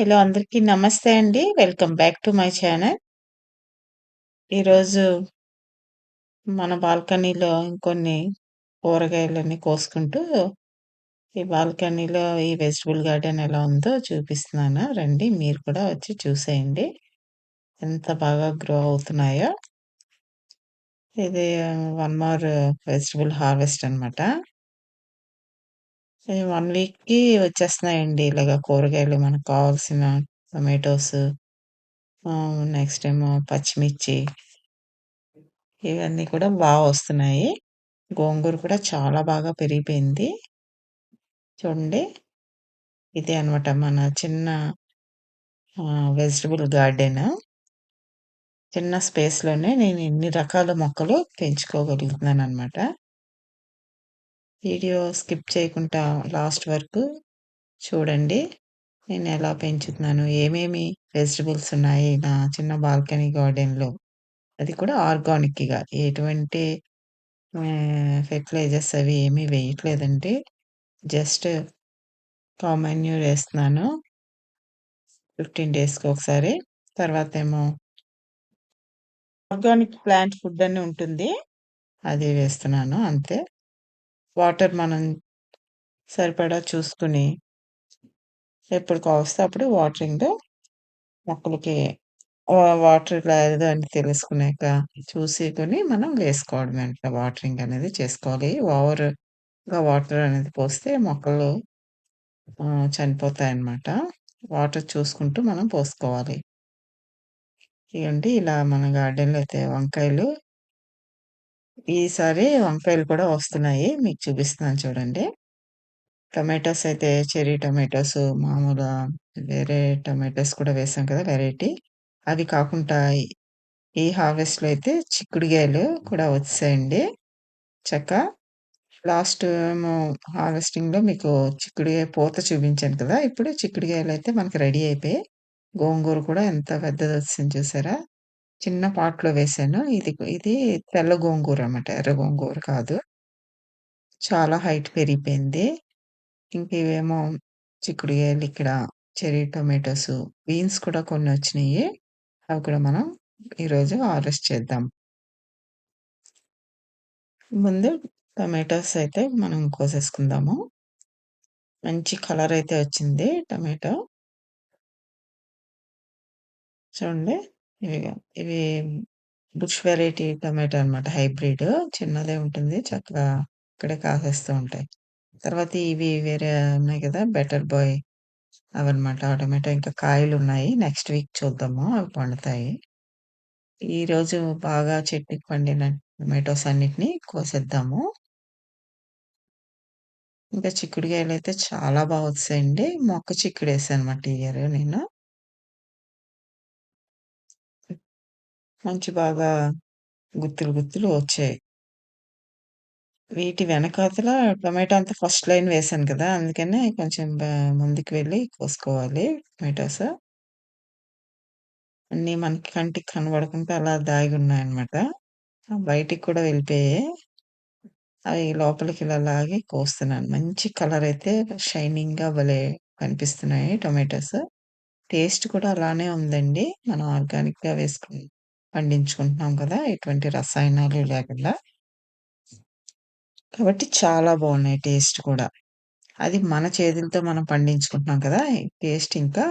Hello! అందరికీ నమస్తే అండి. Welcome back to my channel. ఈరోజు మన బాల్కనీలో ఇంకొన్ని కూరగాయలన్నీ కోసుకుంటూ, ఈ బాల్కనీలో ఈ వెజిటబుల్ గార్డెన్ ఎలా ఉందో చూపిస్తున్నాను. రండి మీరు కూడా వచ్చి చూసేయండి. ఎంత బాగా గ్రో అవుతున్నాయో. ఇది వన్ మోర్ వెజిటబుల్ హార్వెస్ట్ అనమాట. ఈ 1 వీక్‌కి వచ్చేస్తున్నాయండి ఇలాగ కూరగాయలు మనకు కావాల్సిన టొమాటోస్ ఆహ్, నెక్స్ట్ ఏమో పచ్చిమిర్చి ఇవన్నీ కూడా బా వస్తున్నాయి. గోంగూర కూడా చాలా బాగా పెరిగిపోయింది. చూడండి. ఇదే అనమాట మన చిన్న ఆహ్, వెజిటబుల్ గార్డెను. చిన్న స్పేస్‌లోనే నేను ఇన్ని రకాల మొక్కలు పెంచుకోగలుగుతున్నాననమాట. వీడియో స్కిప్ చేయకుండా లాస్ట్ వరకు చూడండి. నేను ఎలా పెంచుతున్నాను, ఏమేమి వెజిటబుల్స్ ఉన్నాయి నా చిన్న బాల్కనీ గార్డెన్‌లో. అది కూడా ఆర్గానిక్‌గా ఎటువంటి ఫెర్టిలైజర్స్ అవి ఏమీ వేయట్లేదండి. జస్ట్ కామన్యూర్ వేస్తున్నాను ఫిఫ్టీన్ డేస్‌కి ఒకసారి. తర్వాత ఏమో ఆర్గానిక్ ప్లాంట్ ఫుడ్ అని ఉంటుంది. అది వేస్తున్నాను అంతే. వాటర్ మనం సరిపడా చూసుకొని ఎప్పుడు కావస్తే అప్పుడు వాటరింగ్ మొక్కలకి వాటర్ లేదు అని తెలుసుకున్నాక చూసుకొని మనం వేసుకోవడమే అంట. వాటరింగ్ అనేది చేసుకోవాలి. ఓవర్‌గా వాటర్ అనేది పోస్తే మొక్కలు చనిపోతాయి అన్నమాట వాటర్ చూసుకుంటూ మనం పోసుకోవాలి. ఇవ్వండి ఇలా మన గార్డెన్‌లో అయితే వంకాయలు ఈసారి వంకాయలు కూడా వస్తున్నాయి. మీకు చూపిస్తున్నాను చూడండి. టమాటోస్ అయితే చెర్రీ టమాటోస్ మామూలుగా వేరే టమాటోస్ కూడా వేసాం కదా! వెరైటీ. అవి కాకుండా ఈ హార్వెస్ట్‌లో అయితే చిక్కుడుగాయలు కూడా వచ్చాయండి చక్క లాస్ట్ ఏమో హార్వెస్టింగ్‌లో మీకు చిక్కుడుగాయ పూత చూపించాను కదా! ఇప్పుడు చిక్కుడుగాయలయితే మనకి రెడీ అయిపోయి గోంగూర కూడా ఎంత పెద్దది వచ్చింది చూసారా? చిన్న పాట్‌లో వేశాను. ఇది ఇది తెల్ల గోంగూర అనమాట. ఎర్ర గోంగూర కాదు. చాలా హైట్ పెరిగిపోయింది. ఇంక ఇవేమో చిక్కుడుగాయలు ఇక్కడ చెర్రీ టొమాటోస్, బీన్స్ కూడా కొన్నొచ్చినియి. అవి కూడా మనం ఈరోజు హార్వెస్ట్ చేద్దాం. ముందు టొమాటోస్ అయితే మనం కోసేసుకుందాము. మంచి కలర్ అయితే వచ్చింది టొమాటో. చూడండి. ఇవిగో ఇవి బుష్ వెరైటీ టమాటా అనమాట. హైబ్రిడ్ చిన్నదే ఉంటుంది. చక్కగా ఇక్కడే కాసేస్తూ ఉంటాయి. తర్వాత ఇవి వేరే ఉన్నాయి కదా! బెటర్ బాయ్ అవన్నమాట. ఆ టొమాటో ఇంకా కాయలున్నాయి. నెక్స్ట్ వీక్ చూద్దాము. అవి పండుతాయి. ఈరోజు బాగా చెట్టుకి పండిన టొమాటోస్ అన్నిటిని కోసేద్దాము. ఇంకా చిక్కుడుగాయలైతే చాలా బా వచ్చాయండి. మొక్క చిక్కుడేసానమాట ఈ ఇయర్ నేను. మంచి బాగా గుత్తులు గుత్తులు వచ్చాయి. వీటి వెనకాతల టొమాటో అంతా ఫస్ట్ లైన్ వేశాను కదా! అందుకనే కొంచెం బ ముందుకు వెళ్ళి కోసుకోవాలి టొమాటోస్. అన్నీ మనకి కంటికి కనబడకుండా అలా దాగున్నాయన్నమాట. బయటికి కూడా వెళ్ళిపోయాయి. అవి లోపలికి ఇలా లాగి కోస్తున్నాను. మంచి కలర్ అయితే షైనింగ్‌గా భలే కనిపిస్తున్నాయి టొమాటోస్. టేస్ట్ కూడా అలానే ఉందండి. మనం ఆర్గానిక్‌గా వేసుకొని పండించుకుంటున్నాం కదా! ఎటువంటి రసాయనాలు లేకుండా. కాబట్టి చాలా బాగున్నాయి టేస్ట్ కూడా. అది మన చేతులతో మనం పండించుకుంటున్నాం కదా! టేస్ట్ ఇంకా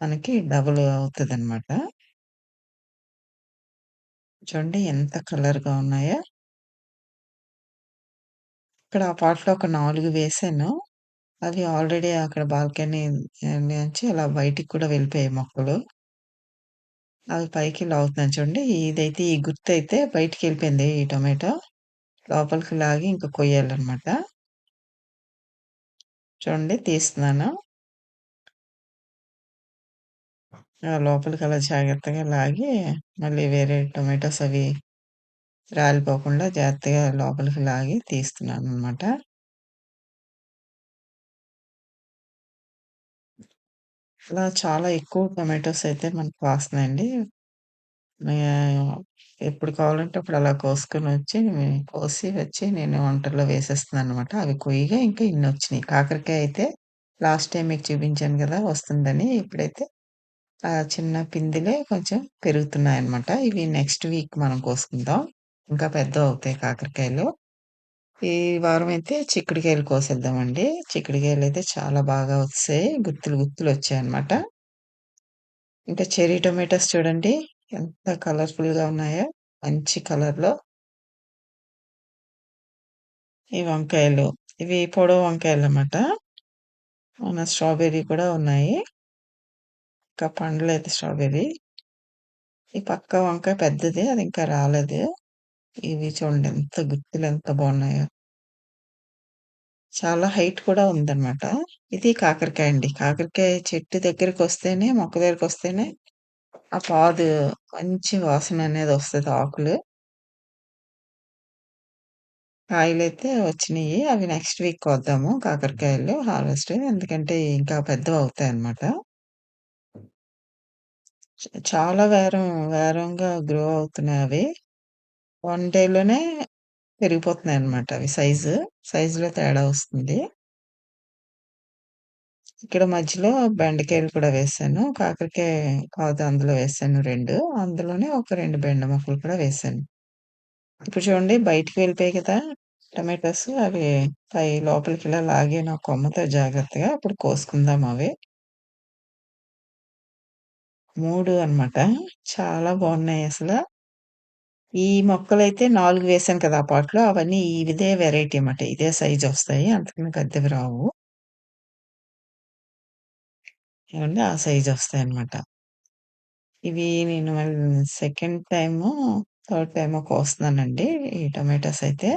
మనకి డబుల్ అవుతదనమాట. చూడండి ఎంత కలర్‌గా ఉన్నాయో. ఇక్కడ ఆ పాట్‌లో ఒక 4 వేశాను. అవి ఆల్రెడీ అక్కడ బాల్కనీ నుంచి అలా బయటికి కూడా వెళ్ళిపోయాయి మొక్కలు. అవి పైకి లాగుతున్నాను చూడండి. ఇదైతే ఈ గుత్తయితే బయటికెళ్ళిపోయింది ఈ టొమాటో. లోపలికి లాగి ఇంక కొయ్యాలనమాట. చూడండి తీస్తున్నాను. ఆ! లోపలికి అలా జాగ్రత్తగా లాగి మళ్ళీ వేరే టొమాటోస్ అవి రాలిపోకుండా జాగ్రత్తగా లోపలికి లాగి తీస్తున్నాననమాట. ఇలా చాలా ఎక్కువ టొమాటోస్ అయితే మనకు కాస్తున్నాయండి. ఆహ్, ఎప్పుడు కావాలంటే అప్పుడు అలా కోసుకొనొచ్చి కోసి వచ్చి నేను వంటల్లో వేసేస్తున్నాననమాట. అవి కొయ్యగా ఇంకా ఇన్నొచ్చినియి. కాకరకాయ అయితే లాస్ట్ టైమ్ మీకు చూపించాను గదా! వస్తుందని. ఇప్పుడైతే ఆ చిన్న పిందెలే కొంచెం పెరుగుతున్నాయన్నమాట. ఇవి నెక్స్ట్ వీక్ మనం కోసుకుందాం. ఇంకా పెద్దవవుతాయి కాకరకాయలు. ఈ వారమైతే చిక్కుడుకాయలు కోసేద్దామండి. చిక్కుడుకాయలు అయితే చాలా బాగా వస్తాయి గుత్తులు గుత్తులు గుత్తులొచ్చాయన్నమాట. ఇంకా చెర్రీ టొమాటోస్ చూడండి ఎంత కలర్‌ఫుల్‌గా ఉన్నాయో. మంచి కలర్‌లో. ఈ వంకాయలు. ఇవి పొడవు వంకాయలన్నమాట. మన స్ట్రాబెర్రీ కూడా ఉన్నాయి. ఇంకా పండలేదు స్ట్రాబెర్రీ. ఈ పక్క వంకాయ పెద్దది. అది ఇంకా రాలేదు. ఇవి చూడండి ఎంత గుత్తులు ఎంత బాగున్నాయో. చాలా హైట్ కూడా ఉందన్నమాట. ఇది కాకరకాయ అండి. కాకరకాయ చెట్టు దగ్గరకొస్తేనే, మొక్క దగ్గరకొస్తేనే ఆ పాదు మంచి వాసననేది వస్తుంది ఆకులు. కాయలైతే వచ్చినియి. అవి నెక్స్ట్ వీక్ కోద్దాము కాకరకాయలు హార్వెస్ట్. ఎందుకంటే ఇంకా పెద్దవవుతాయన్నమాట. చ చాలా వేరం వేరంగా గ్రో అవుతున్నాయవి. వన్ డేలోనే పెరిగిపోతున్నాయన్నమాట అవి సైజు. సైజులో తేడా వస్తుంది. ఇక్కడ మధ్యలో బెండకాయలు కూడా వేశాను. కాకరకాయ కాదు అందులో వేశాను రెండు అందులోనే ఒక రెండు బెండ మొక్కలు కూడా వేశాను. ఇప్పుడు చూడండి బయటికి వెళ్ళిపోయాయి కదా! టమాటోస్ అవి పై లోపలికిలా లాగాను ఆ కొమ్మతో జాగ్రత్తగా. ఇప్పుడు కోసుకుందాం అవి. మూడు అన్నమాట. చాలా బాగున్నాయి అసలు ఈ మొక్కలైతే నాలుగు వేసాను కదా! ఆ పాట్‌లో అవన్నీ ఇదే వెరైటీ అన్నమాట. ఇదే సైజొస్తాయి. అంతకన్నా పెద్దవి రావు. ఏవండీ ఆ సైజొస్తాయన్నమాట. ఇవి నేను సెకండ్ టైమ్ థర్డ్ టైమో కోస్తున్నానండి. ఈ టొమాటోస్ అయితే.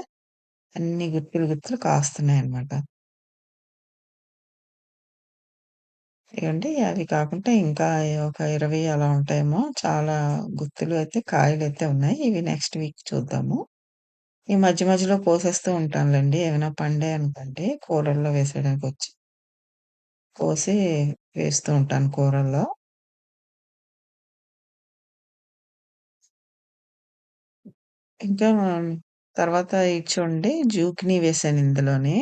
అన్ని గుత్తులు గుత్తులు కాస్తున్నాయన్నమాట. ఇగోండి అవి కాకుండా ఇంకా ఒక 20 అలా ఉంటాయేమో. చాలా గుత్తులు అయితే కాయలైతే ఉన్నాయి. ఇవి నెక్స్ట్ వీక్ చూద్దాము. ఈ మధ్య మధ్యలో కోసేస్తూ ఉంటానులెండి. ఏమైనా పండాయనుకోండి కూరల్లో వేసేయడానికొచ్చి కోసి వేస్తూ ఉంటాను కూరల్లో. ఇంకా తర్వాత ఇది చూడండి జూకినీ వేశాను ఇందులోని.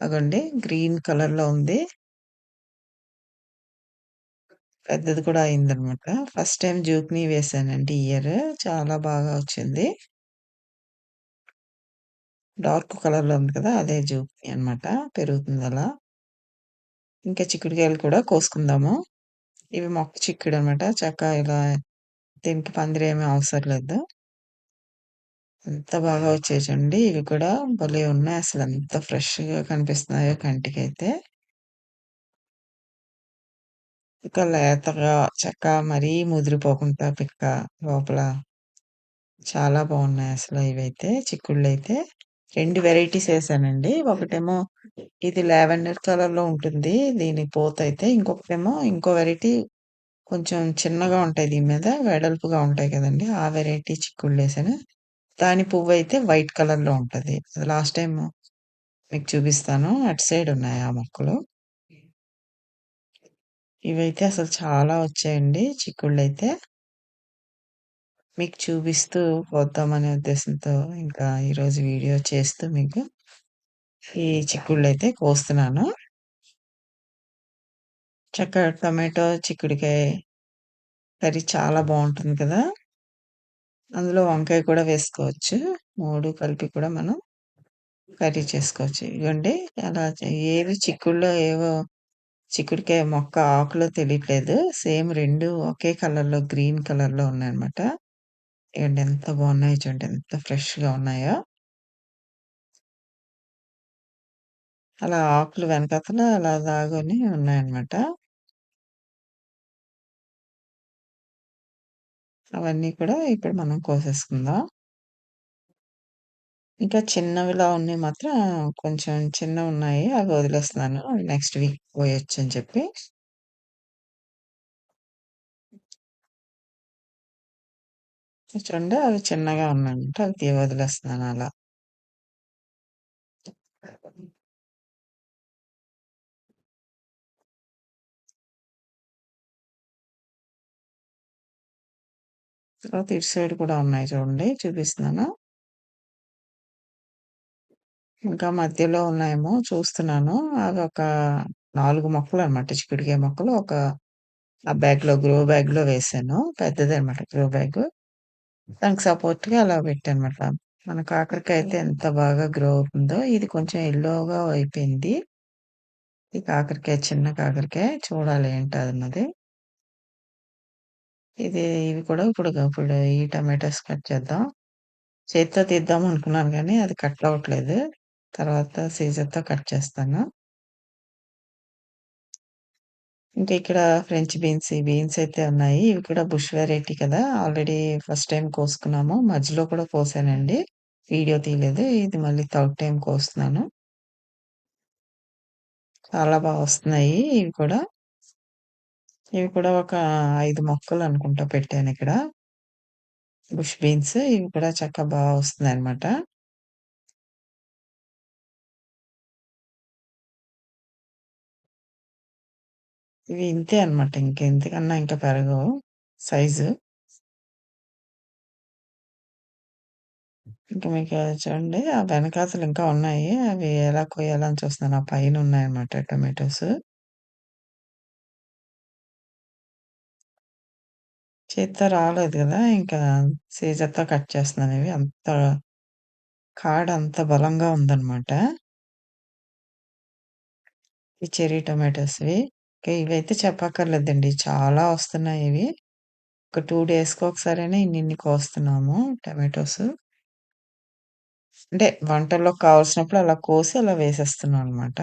అగోండి గ్రీన్ కలర్‌లో ఉంది. పెద్దది కూడా అయిందనమాట ఫస్ట్ టైం జూక్ని వేశానండి ఇయర్. చాలా బాగా వచ్చింది. డార్క్ కలర్‌లో ఉంది కదా! అదే జూకినీ అన్నమాట. అలా ఇంకా చిక్కుడుకాయలు కూడా కోసుకుందాము. ఇవి మొక్క చిక్కుడు అనమాట చక్కగా ఇలా దీనికి పందిరేమి అవసరం లేదు. ఎంత బాగా వచ్చేసండి ఇవి కూడా భలే ఉన్నాయి అసలు ఎంత ఫ్రెష్‌గా కనిపిస్తున్నాయో కంటికైతే. ఇక లేతగా చెక్క మరీ ముదిరిపోకుండా పిక్క లోపల. చాలా బాగున్నాయి అసలు ఇవైతే చిక్కుళ్ళైతే. రెండు వెరైటీస్ వేసానండి ఒకటేమో ఇది లావెండర్ కలర్‌లో ఉంటుంది. దీని పోతైతే. ఇంకొకటేమో ఇంకో వెరైటీ కొంచెం చిన్నగా ఉంటాయి దీని మీద. వెడల్పుగా ఉంటాయి కదండి ఆ వెరైటీ చిక్కుళ్ళు వేసాను దాని పువ్వు అయితే వైట్ కలర్‌లో ఉంటుంది లాస్ట్ టైం మీకు చూపిస్తాను. అటు సైడ్ ఉన్నాయి ఆ మొక్కలు. ఇవైతే అసలు చాలా వచ్చాయండి చిక్కుళ్ళైతే. మీకు చూపిస్తూ పోద్దామనే ఉద్దేశంతో ఇంకా ఈరోజు వీడియో చేస్తూ మీకు ఈ చిక్కుళ్ళైతే కోస్తున్నాను. చక్కగా టొమాటో, చిక్కుడుకాయ కర్రీ చాలా బావుంటుంది కదా! అందులో వంకాయ కూడా వేసుకోవచ్చు. 3 కలిపి కూడా మనం కర్రీ చేసుకోవచ్చు. ఇగోండి అలా ఏవి చిక్కుల్లో ఏవో చిక్కుడుకాయ మొక్క ఆకులో తెలియట్లేదు. సేమ్ 2 ఒకే కలర్‌లో గ్రీన్ కలర్‌లో ఉన్నాయన్నమాట. ఇగోండి ఎంత బాగున్నాయో చూడండి. ఎంత ఫ్రెష్‌గా ఉన్నాయో. అలా ఆకులు వెనకాతల అలా దాగుని ఉన్నాయన్నమాట. అవన్నీ కూడా ఇప్పుడు మనం కోసేసుకుందాం. ఇంకా చిన్నవిలా ఉన్నయి మాత్రం కొంచెం చిన్నవున్నాయి. అవి వదిలేస్తున్నాను. అవి నెక్స్ట్ వీక్ కోయొచ్చని చెప్పి. చూడండి అవి చిన్నగా ఉన్నాయన్నమాట. అవి తీ వదిలేస్తున్నాను అలా. తర్వాత ఇటు సైడ్ కూడా ఉన్నాయి చూడండి చూపిస్తున్నాను. ఇంకా మధ్యలో ఉన్నాయేమో చూస్తున్నాను. అవొక 4 మొక్కలనమాట. చిక్కుడుకాయ మొక్కలు ఒక ఆ బ్యాగ్‌లో గ్రో బ్యాగ్‌లో వేశాను. పెద్దదే అనమాట గ్రో బ్యాగు. దానికి సపోర్ట్‌గా అలా పెట్టానమాట. మన కాకరకాయ అయితే ఎంత బాగా గ్రో అవుతుందో, ఇది కొంచెం యెల్లోగా అయిపోయింది. ఈ కాకరకాయ చిన్న కాకరకాయ చూడాలి ఏంటన్నది. ఇది ఇవి కూడా ఇప్పుడు ఇప్పుడు ఈ టమాటోస్ కట్ చేద్దాం. చేత్తో తీద్దాం అనుకున్నాను గానీ, అది కట్ అవ్వట్లేదు. తర్వాత సీజర్‌తో కట్ చేస్తాను. ఇంకా ఇక్కడ ఫ్రెంచ్ బీన్స్, ఈ బీన్స్ అయితే ఉన్నాయి. ఇవి కూడా బుష్ వెరైటీ కదా! ఆల్రెడీ ఫస్ట్ టైమ్ కోసుకున్నాము. మధ్యలో కూడా కోసానండి. వీడియో తీయలేదు. ఇది మళ్ళీ థర్డ్ టైమ్ కోస్తున్నాను. చాలా బా వస్తున్నాయి ఇవి కూడా. ఇవి కూడా ఒక 5 పెట్టాను పెట్టానిక్కడ. బుష్ బీన్స్ ఇవి కూడా చక్కగా బా వస్తున్నాయన్నమాట. ఇవి ఇంతే అన్నమాట. ఇంక ఇంతకన్నా ఇంకా పెరగవు సైజు. ఇంక మీకు చూడండి ఆ వెనకాతల ఇంకా ఉన్నాయి. అవి ఎలా కొయ్యాలని చూస్తున్నాను. ఆ పైన ఉన్నాయన్నమాట టొమాటోస్. చేత్తో రాలేదు గదా! ఇంకా సీజర్‌తో కట్ చేస్తున్నాను ఇవి. అంత కాడ అంత బలంగా ఉందన్నమాట. ఈ చెర్రీ టొమాటోస్‌వి. ఓకే. ఇవైతే చెప్పక్కర్లేదండి. చాలా వస్తున్నాయి ఇవి. ఒక 2 డేస్‌కి ఒకసారైనా ఇన్నిన్ని కోస్తున్నాము టమాటోస్ అంటే వంటల్లోకి కావాల్సినప్పుడు అలా కోసి అలా వేసేస్తున్నాం అనమాట.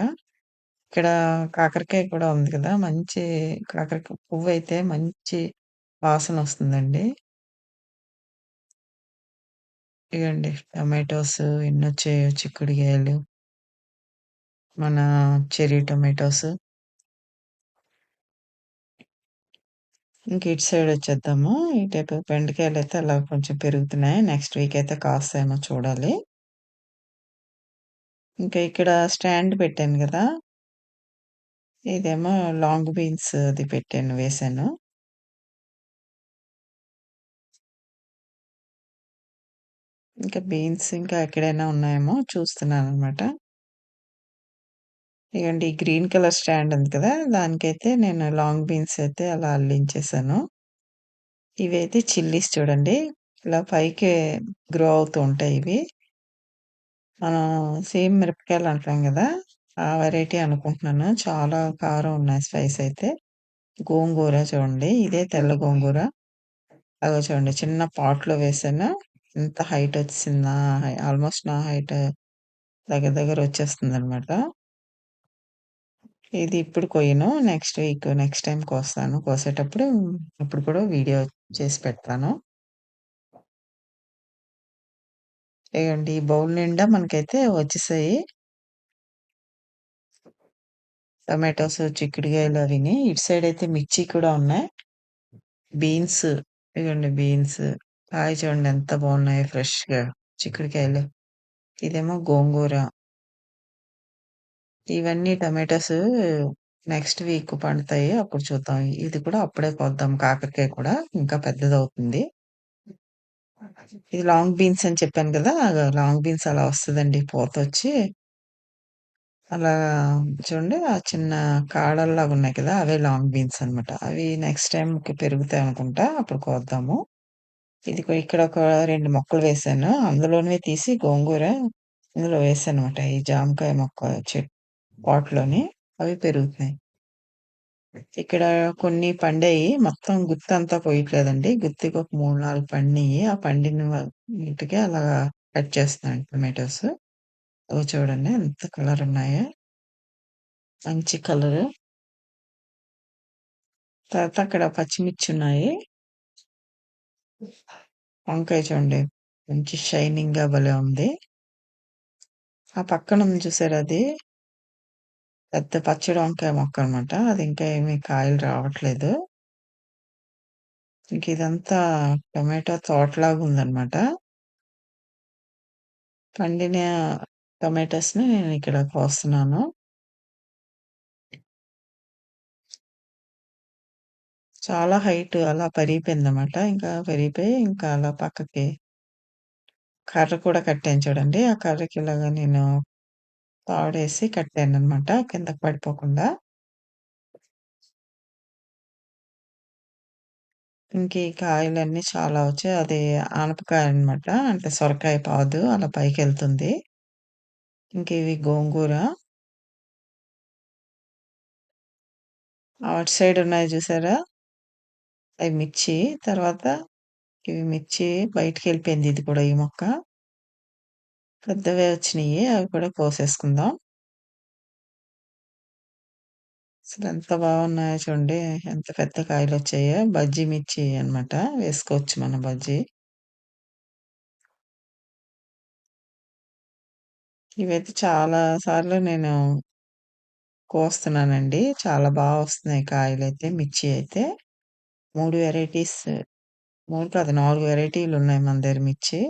ఇక్కడ కాకరకాయ కూడా ఉంది కదా! మంచి కాకరకాయ పువ్వయితే మంచి వాసనొస్తుందండి. ఇగోండి టమాటోస్ ఎన్నొచ్చాయో చిక్కుడుగాయలు. మన చెర్రీ టొమాటోస్. ఇంక ఇటు సైడ్ వచ్చేద్దాము. ఇటైపు బెండకాయలు అయితే అలా కొంచెం పెరుగుతున్నాయి. నెక్స్ట్ వీక్ అయితే కాస్తాయేమో చూడాలి. ఇంకా ఇక్కడ స్టాండ్ పెట్టాను కదా ఇదేమో లాంగ్ బీన్స్ అది పెట్టాను వేశాను. ఇంకా బీన్స్ ఇంకా ఎక్కడైనా ఉన్నాయేమో చూస్తున్నాననమాట. ఇగోండి ఈ గ్రీన్ కలర్ స్టాండ్ ఉంది కదా! దానికైతే నేను లాంగ్ బీన్స్ అయితే అలా అల్లించేసాను. ఇవైతే చిల్లీస్ చూడండి. ఇలా పైకి గ్రో అవుతూ ఉంటాయి ఇవి. మనం సేమ్ మిరపకాయలు అంటాం కదా ఆ వెరైటీ అనుకుంటున్నాను. చాలా కారం ఉన్నాయి స్పైస్ అయితే. గోంగూర చూడండి. ఇదే తెల్ల గోంగూర. అలా చూడండి చిన్న పాట్‌లో వేసాను ఎంత హైట్ వచ్చిందా నా ఆల్‌మోస్ట్ నా హైట్ దగ్గర దగ్గర వచ్చేస్తుంది అనమాట ఇది ఇప్పుడు కొయ్యను. నెక్స్ట్ వీక్ నెక్స్ట్ టైమ్ కోస్తాను. కోసేటప్పుడు అప్పుడు కూడా వీడియో చేసి పెడతాను. ఇగోండి ఈ బౌల్ నిండా మనకైతే వచ్చేసాయి. టొమాటోస్, చిక్కుడుగాయలు అవిని. ఇటు సైడ్ అయితే మిర్చి కూడా ఉన్నాయి. బీన్స్ ఇగోండి బీన్స్. కాయ చూడండి ఎంత బాగున్నాయో ఫ్రెష్‌గా చిక్కుడుకాయలు. ఇదేమో గోంగూర. ఇవన్నీ టమాటోస్ నెక్స్ట్ వీక్ పండుతాయి. అప్పుడు చూద్దాం. ఇది కూడా అప్పుడే కోద్దాం కాకరకాయ కూడా. ఇంకా పెద్దది అవుతుంది ఇది లాంగ్ బీన్స్ అని చెప్పాను కదా! లాంగ్ బీన్స్ అలా వస్తదండి పూతొచ్చి. అలా చూడండి ఆ చిన్న కాడల్లాగా ఉన్నాయి కదా! అవే లాంగ్ బీన్స్ అనమాట. అవి నెక్స్ట్ టైంకి పెరుగుతాయి అనుకుంటా. అప్పుడు కోద్దాము. ఇది ఇక్కడ ఒక రెండు మొక్కలు వేసాను అందులోనే తీసి గోంగూర ఇందులో వేసానన్నమాట. ఈ జామకాయ మొక్క చెట్ పాట్లోనే అవి పెరుగుతున్నాయి. ఇక్కడ కొన్ని పండాయి. మొత్తం గుత్తంతా పోయట్లేదండి గుత్తికి ఒక మూడు నాలుగు పండియి ఆ పండిన నీటికి అలా అలాగా కట్ చేస్తున్నాను టొమాటోస్. అవి చూడండి ఎంత కలర్ ఉన్నాయో. మంచి కలర్ తర్వాత అక్కడ పచ్చిమిర్చి ఉన్నాయి. వంకాయ చూడండి. మంచి షైనింగ్‌గా భలే ఉంది. ఆ పక్కన ఉంది అది? పెద్ద పచ్చడి వంకాయ మొక్కనమాట. అది ఇంకా ఏమి కాయలు రావట్లేదు. ఇంక ఇదంతా టొమాటో తోటలాగా ఉందనమాట. పండిన టొమాటోస్‌ని నేను ఇక్కడ కోస్తున్నాను. చాలా హైట్ అలా పెరిగిపోయిందన్నమాట. ఇంకా పెరిగిపోయి ఇంకా అలా పక్కకి కర్ర కూడా కట్టాను చూడండి. ఆ కర్రకి ఇలాగా నేను తాడేసి కట్టాననమాట కిందకి పడిపోకుండా. ఇంక ఈ కాయలన్నీ చాలా వచ్చాయి. అది ఆనపకాయనమాట. అంటే సొరకాయ పాదు అలా పైకెళ్తుంది. ఇంక ఇవి గోంగూర. అటు సైడ్ ఉన్నాయి చూసారా? అయి మిర్చి. తర్వాత ఇవి మిర్చి బయటికెళ్ళిపోయింది ఇది కూడా ఈ మొక్క. పెద్దవే వచ్చినియి. అవి కూడా కోసేసుకుందాం. అసలెంత బాగున్నాయో చూడండి. ఎంత పెద్ద కాయలొచ్చాయో. బజ్జీ మిర్చి అనమాట. వేసుకోవచ్చు మనం బజ్జీ. ఇవైతే చాలా సార్లు నేను కోస్తున్నానండి. చాలా బా వస్తున్నాయి కాయలైతే, మిర్చి అయితే. 3 వెరైటీస్ 3 కాదు 4 వెరైటీలున్నాయి మన దగ్గర మిర్చి.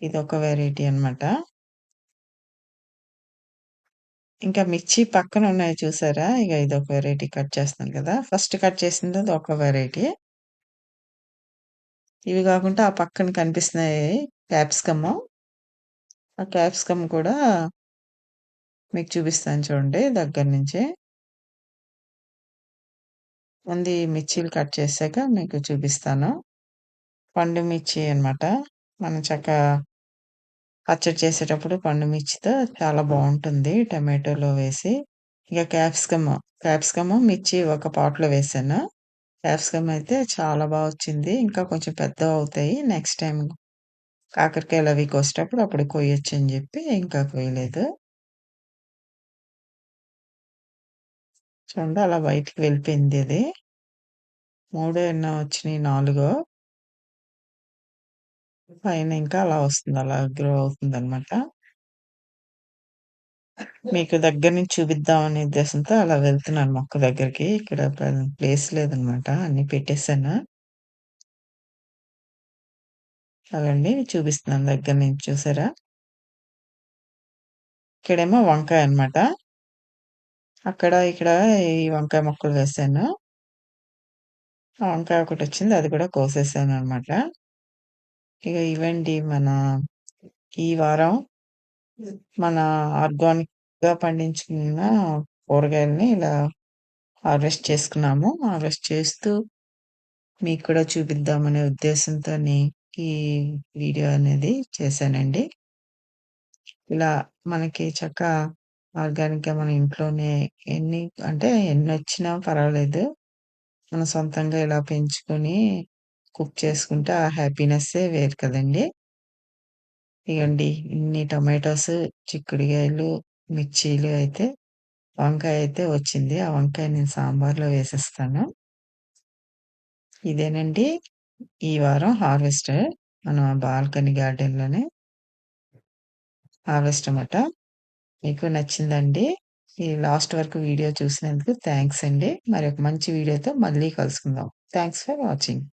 ఇదొక వెరైటీ అనమాట. ఇంకా మిర్చి పక్కన ఉన్నాయి చూసారా? ఇగ ఇదొక వెరైటీ కట్ చేస్తున్నాను కదా! ఫస్ట్ కట్ చేసింది అదొక వెరైటీ. ఇవి కాకుండా ఆ పక్కన కనిపిస్తున్నాయి క్యాప్సికమ్ ఆ క్యాప్సికమ్ కూడా మీకు చూపిస్తాను చూడండి దగ్గర నుంచి. ముందు మిర్చీలు కట్ చేశాక మీకు చూపిస్తాను. పండు మిర్చి అనమాట. మనం చక్కగా పచ్చడి చేసేటప్పుడు పండు మిర్చితో చాలా బాగుంటుంది టమాటోలో వేసి. ఇక క్యాప్సికమ్, క్యాప్సికమ్ మిర్చి ఒక పాట్‌లో వేసాను క్యాప్సికమ్ అయితే చాలా బాగా వచ్చింది. ఇంకా కొంచెం పెద్దవవుతాయి. నెక్స్ట్ టైం కాకరకాయలు అవి కోసేటప్పుడు అప్పుడు కోయొచ్చు అని చెప్పి ఇంకా కొయ్యలేదు. చూడండి అలా బయటికి వెళ్ళిపోయింది అది. మూడో ఎన్నో వచ్చినాయి నాలుగో. పైన ఇంకా అలా వస్తుంది. అలా గ్రో అవుతుందనమాట. మీకు దగ్గర నుంచి చూపిద్దాం అనే ఉద్దేశంతో అలా వెళ్తున్నాను మొక్క దగ్గరికి. ఇక్కడ ప్ర ప్లేస్ లేదనమాట. అన్నీ పెట్టేసాను. అదండి చూపిస్తున్నాను దగ్గర నుంచి చూసారా? ఇక్కడేమో వంకాయ అనమాట. అక్కడ, ఇక్కడ ఈ వంకాయ మొక్కలు వేశాను. ఆ వంకాయ ఒకటొచ్చింది. అది కూడా కోసేసాననమాట. ఇక ఇవండి మన ఈ వారం మన ఆర్గానిక్‌గా పండించుకున్న కూరగాయలని ఇలా హార్వెస్ట్ చేసుకున్నాము. హార్వెస్ట్ చేస్తూ మీకు కూడా చూపిద్దామనే ఉద్దేశంతోని ఈ వీడియో అనేది చేశానండి. ఇలా మనకి చక్కగా ఆర్గానిక్‌గా మన ఇంట్లోనే ఎన్ని అంటే ఎన్నొచ్చినా పర్వాలేదు. మన సొంతంగా ఇలా పెంచుకొని కుక్ చేసుకుంటే ఆ హ్యాపీనెస్సే వేరు కదండి ఇగండి ఇన్ని టొమాటోస్, చిక్కుడుగాయలు, మిర్చీలు అయితే వంకాయ అయితే వచ్చింది. ఆ వంకాయ నేను సాంబార్‌లో వేసేస్తాను. ఇదేనండి ఈ వారం హార్వెస్ట్ మన బాల్కనీ గార్డెన్‌లోనే. హార్వెస్ట్ అనమాట. మీకు నచ్చిందండి? ఈ లాస్ట్ వరకు వీడియో చూసినందుకు థ్యాంక్స్ అండి. మరి ఒక మంచి వీడియోతో మళ్ళీ కలుసుకుందాం. Thanks for watching.